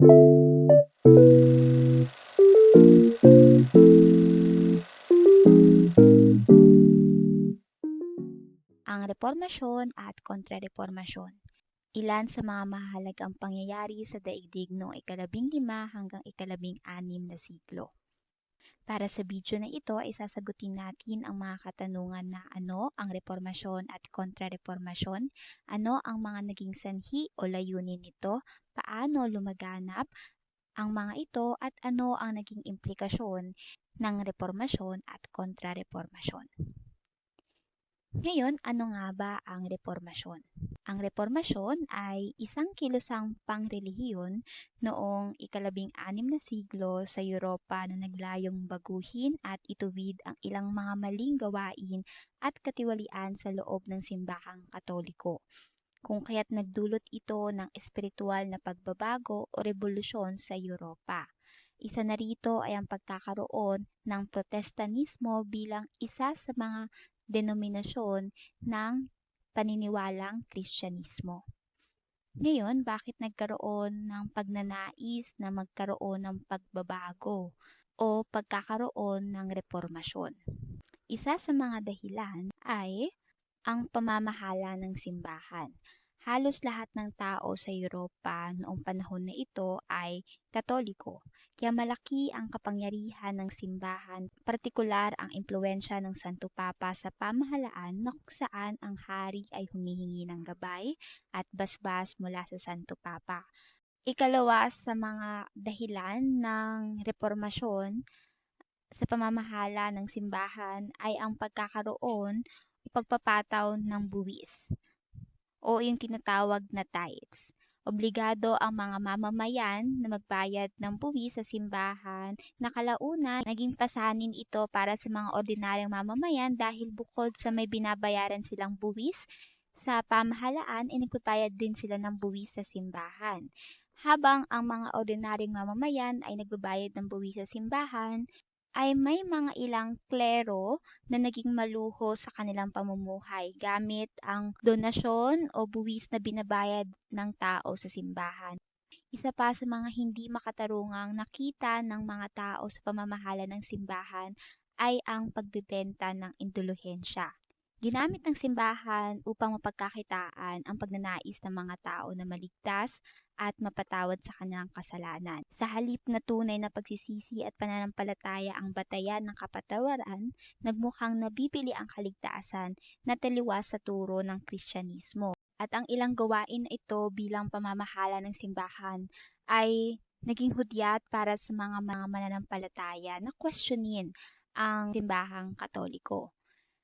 Ang reformasyon at kontrareformasyon. Ilan sa mga mahalagang pangyayari sa daigdig noong ikalabing lima hanggang ikalabing anim na siglo. Para sa video na ito ay sasagutin natin ang mga katanungan na ano ang reformasyon at kontrareformasyon, ano ang mga naging sanhi o layunin nito, paano lumaganap ang mga ito at ano ang naging implikasyon ng reformasyon at kontrareformasyon. Ngayon, ano nga ba ang reformasyon? Ang reformasyon ay isang kilusang pangrelihiyon noong ikalabing anim na siglo sa Europa na naglayong baguhin at ituwid ang ilang mga maling gawain at katiwalian sa loob ng simbahang katoliko kung kaya't nagdulot ito ng espiritual na pagbabago o revolusyon sa Europa. Isa na rito ay ang pagkakaroon ng protestanismo bilang isa sa mga denominasyon ng paniniwalang Kristyanismo. Ngayon, bakit nagkaroon ng pagnanais na magkaroon ng pagbabago o pagkakaroon ng reformasyon? Isa sa mga dahilan ay ang pamamahala ng simbahan. Halos lahat ng tao sa Europa noong panahon na ito ay katoliko, kaya malaki ang kapangyarihan ng simbahan, partikular ang impluensya ng Santo Papa sa pamahalaan na kung saan ang hari ay humihingi ng gabay at basbas mula sa Santo Papa. Ikalawa sa mga dahilan ng reformasyon sa pamamahala ng simbahan ay ang pagkakaroon o pagpapataw ng buwis o yung tinatawag na tithes. Obligado ang mga mamamayan na magbayad ng buwis sa simbahan na kalaunan naging pasanin ito para sa mga ordinaryong mamamayan dahil bukod sa may binabayaran silang buwis, sa pamahalaan ay nagbabayad din sila ng buwis sa simbahan. Habang ang mga ordinaryong mamamayan ay nagbabayad ng buwis sa simbahan, ay may mga ilang klero na naging maluho sa kanilang pamumuhay gamit ang donasyon o buwis na binabayad ng tao sa simbahan. Isa pa sa mga hindi makatarungang nakita ng mga tao sa pamamahala ng simbahan ay ang pagbebenta ng induluhensya. Ginamit ng simbahan upang mapagkakitaan ang pagnanais ng mga tao na maligtas at mapatawad sa kanilang kasalanan. Sa halip na tunay na pagsisisi at pananampalataya ang batayan ng kapatawaran, nagmukhang nabibili ang kaligtasan na taliwas sa turo ng Kristyanismo. At ang ilang gawain ito bilang pamamahala ng simbahan ay naging hudyat para sa mga mga mananampalataya na questionin ang simbahang katoliko.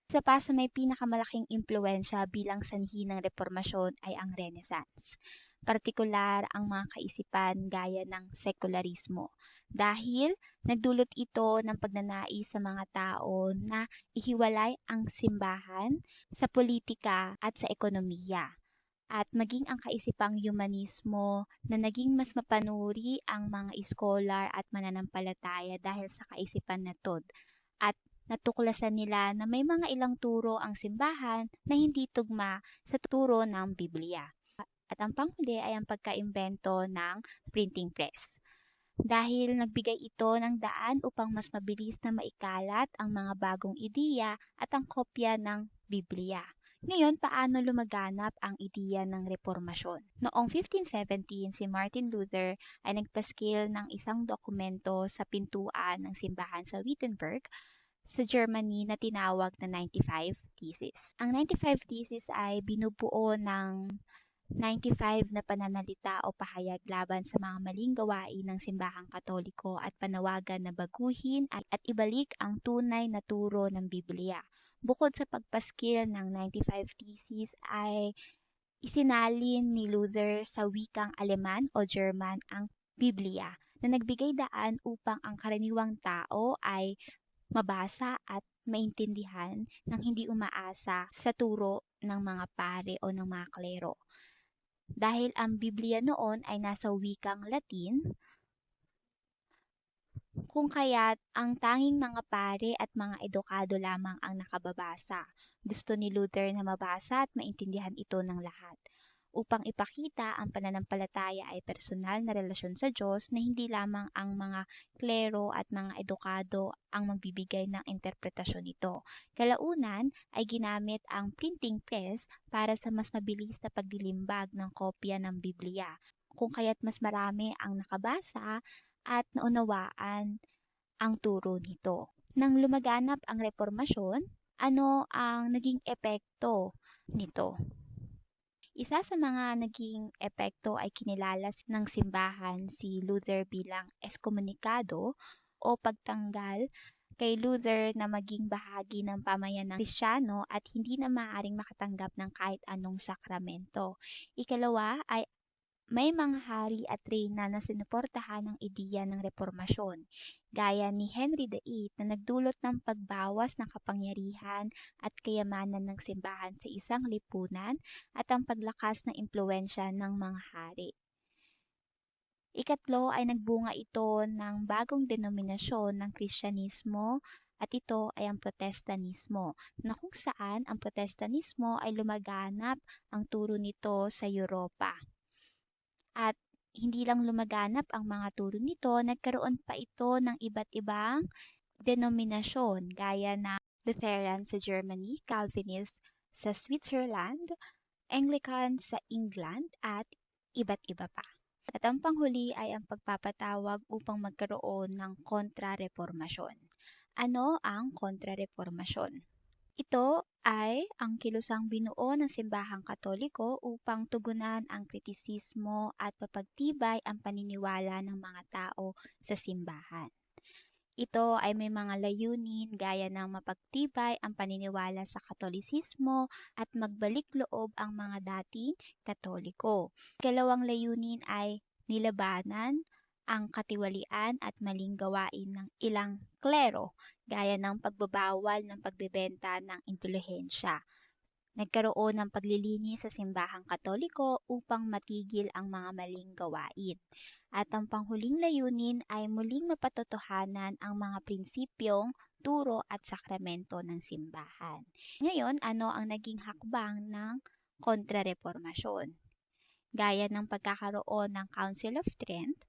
Isa pa sa may pinakamalaking impluensya bilang sanhi ng reformasyon ay ang Renaissance. Partikular ang mga kaisipan gaya ng sekularismo dahil nagdulot ito ng pagnanais sa mga tao na ihiwalay ang simbahan sa politika at sa ekonomiya at maging ang kaisipang humanismo na naging mas mapanuri ang mga iskolar at mananampalataya dahil sa kaisipan na to at natuklasan nila na may mga ilang turo ang simbahan na hindi tugma sa turo ng Biblia. At ang panghuli ay ang pagkaimbento ng printing press. Dahil nagbigay ito ng daan upang mas mabilis na maikalat ang mga bagong ideya at ang kopya ng Biblia. Ngayon, paano lumaganap ang ideya ng reformasyon? Noong 1517, si Martin Luther ay nagpaskil ng isang dokumento sa pintuan ng simbahan sa Wittenberg sa Germany na tinawag na 95 Thesis. Ang 95 Thesis ay binubuo ng 95 na pananalita o pahayag laban sa mga maling gawain ng simbahang katoliko at panawagan na baguhin at, at ibalik ang tunay na turo ng Biblia. Bukod sa pagpaskil ng 95 Thesis ay isinalin ni Luther sa wikang Aleman o German ang Biblia na nagbigay daan upang ang karaniwang tao ay mabasa at maintindihan ng hindi umaasa sa turo ng mga pare o ng mga klero. Dahil ang Biblia noon ay nasa wikang Latin, kung kaya't ang tanging mga pare at mga edukado lamang ang nakababasa. Gusto ni Luther na mabasa at maintindihan ito ng lahat. Upang ipakita ang pananampalataya ay personal na relasyon sa Diyos na hindi lamang ang mga klero at mga edukado ang magbibigay ng interpretasyon nito. Kalaunan ay ginamit ang printing press para sa mas mabilis na pagdilimbag ng kopya ng Biblia, kung kaya't mas marami ang nakabasa at naunawaan ang turo nito. Nang lumaganap ang reformasyon, ano ang naging epekto nito? Isa sa mga naging epekto ay kinilalas ng simbahan si Luther bilang eskomunikado o pagtanggal kay Luther na maging bahagi ng pamayan ng Kristyano at hindi na maaaring makatanggap ng kahit anong sakramento. Ikalawa ay may mga hari at reyna na sinuportahan ng ideya ng reformasyon, gaya ni Henry VIII na nagdulot ng pagbawas ng kapangyarihan at kayamanan ng simbahan sa isang lipunan at ang paglakas ng impluensya ng mga hari. Ikatlo ay nagbunga ito ng bagong denominasyon ng Kristyanismo at ito ay ang Protestanismo, na kung saan ang Protestanismo ay lumaganap ang turo nito sa Europa. Hindi lang lumaganap ang mga turo nito, nagkaroon pa ito ng iba't ibang denominasyon gaya na Lutheran sa Germany, Calvinist sa Switzerland, Anglican sa England at iba't iba pa. At ang panghuli ay ang pagpapatawag upang magkaroon ng kontra-reformasyon. Ano ang kontra-reformasyon? Ito ay ang kilusang binuo ng simbahang katoliko upang tugunan ang kritisismo at papagtibay ang paniniwala ng mga tao sa simbahan. Ito ay may mga layunin gaya ng mapagtibay ang paniniwala sa katolisismo at magbalik loob ang mga dating katoliko. Kalawang layunin ay nilabanan ang katiwalian at maling gawain ng ilang klero gaya ng pagbabawal ng pagbebenta ng intulihensya. Nagkaroon ng paglilinis sa simbahang katoliko upang matigil ang mga maling gawain. At ang panghuling layunin ay muling mapatotohanan ang mga prinsipyong turo at sakramento ng simbahan. Ngayon, ano ang naging hakbang ng kontrareformasyon? Gaya ng pagkakaroon ng Council of Trent,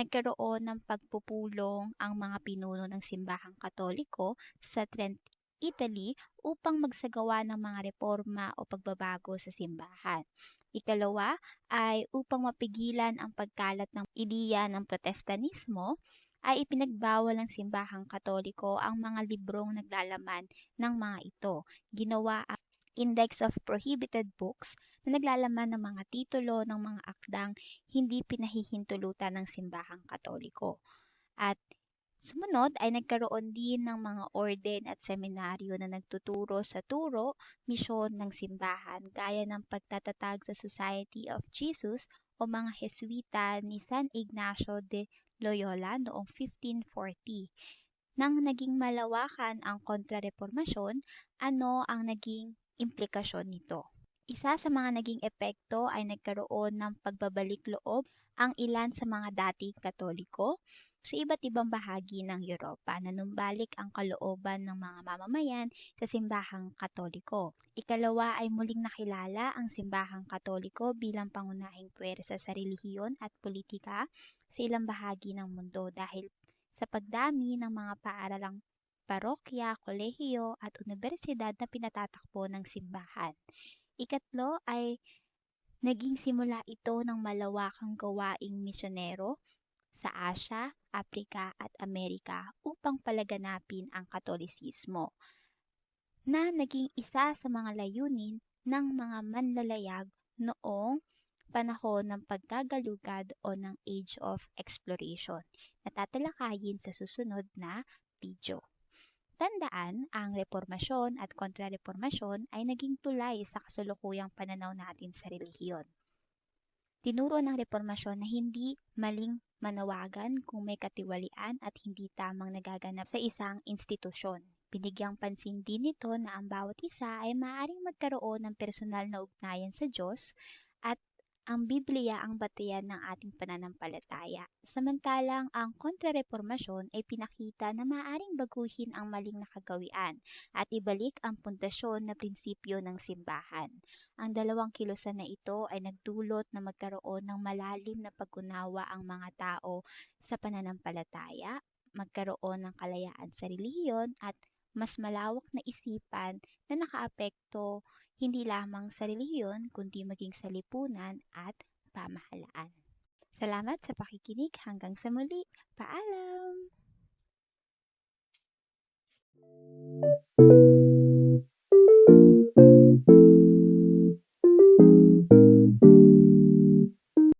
nagkaroon ng pagpupulong ang mga pinuno ng simbahang katoliko sa Trent, Italy upang magsagawa ng mga reforma o pagbabago sa simbahan. Ikalawa ay upang mapigilan ang pagkalat ng ideya ng protestanismo ay ipinagbawal ng simbahang katoliko ang mga librong naglalaman ng mga ito. Ginawa ang Index of Prohibited Books na naglalaman ng mga titulo ng mga akdang hindi pinahihintulutan ng simbahang katoliko. At sumunod ay nagkaroon din ng mga orden at seminaryo na nagtuturo sa turo, misyon ng simbahan gaya ng pagtatatag sa Society of Jesus o mga Jesuita ni San Ignacio de Loyola noong 1540. Nang naging malawakan ang kontrareformasyon, ano ang naging implikasyon nito. Isa sa mga naging epekto ay nagkaroon ng pagbabalik loob ang ilan sa mga dating katoliko sa iba't ibang bahagi ng Europa na numbalik ang kalooban ng mga mamamayan sa simbahang katoliko. Ikalawa ay muling nakilala ang simbahang katoliko bilang pangunahing puwersa sa relihiyon at politika sa ilang bahagi ng mundo dahil sa pagdami ng mga paaralang parokya, kolehiyo at universidad na pinatatakbo ng simbahan. Ikatlo ay naging simula ito ng malawakang gawaing misyonero sa Asya, Afrika at Amerika upang palaganapin ang katolisismo na naging isa sa mga layunin ng mga manlalayag noong panahon ng pagkagalugad o ng Age of Exploration na tatalakayin sa susunod na video. Tandaan, ang reformasyon at kontrareformasyon ay naging tulay sa kasalukuyang pananaw natin sa relihiyon. Tinuro ng reformasyon na hindi maling manawagan kung may katiwalian at hindi tamang nagaganap sa isang institusyon. Binigyang pansin din nito na ang bawat isa ay maaaring magkaroon ng personal na ugnayan sa Diyos at Ang Biblia ang batayan ng ating pananampalataya, samantalang ang kontrareformasyon ay pinakita na maaaring baguhin ang maling nakagawian at ibalik ang pundasyon na prinsipyo ng simbahan. Ang dalawang kilusan na ito ay nagdulot na magkaroon ng malalim na pag-unawa ang mga tao sa pananampalataya, magkaroon ng kalayaan sa relihiyon at mas malawak na isipan na nakaapekto hindi lamang sa relihiyon kundi maging sa lipunan at pamahalaan. Salamat sa pakikinig hanggang sa muli. Paalam! Thank you.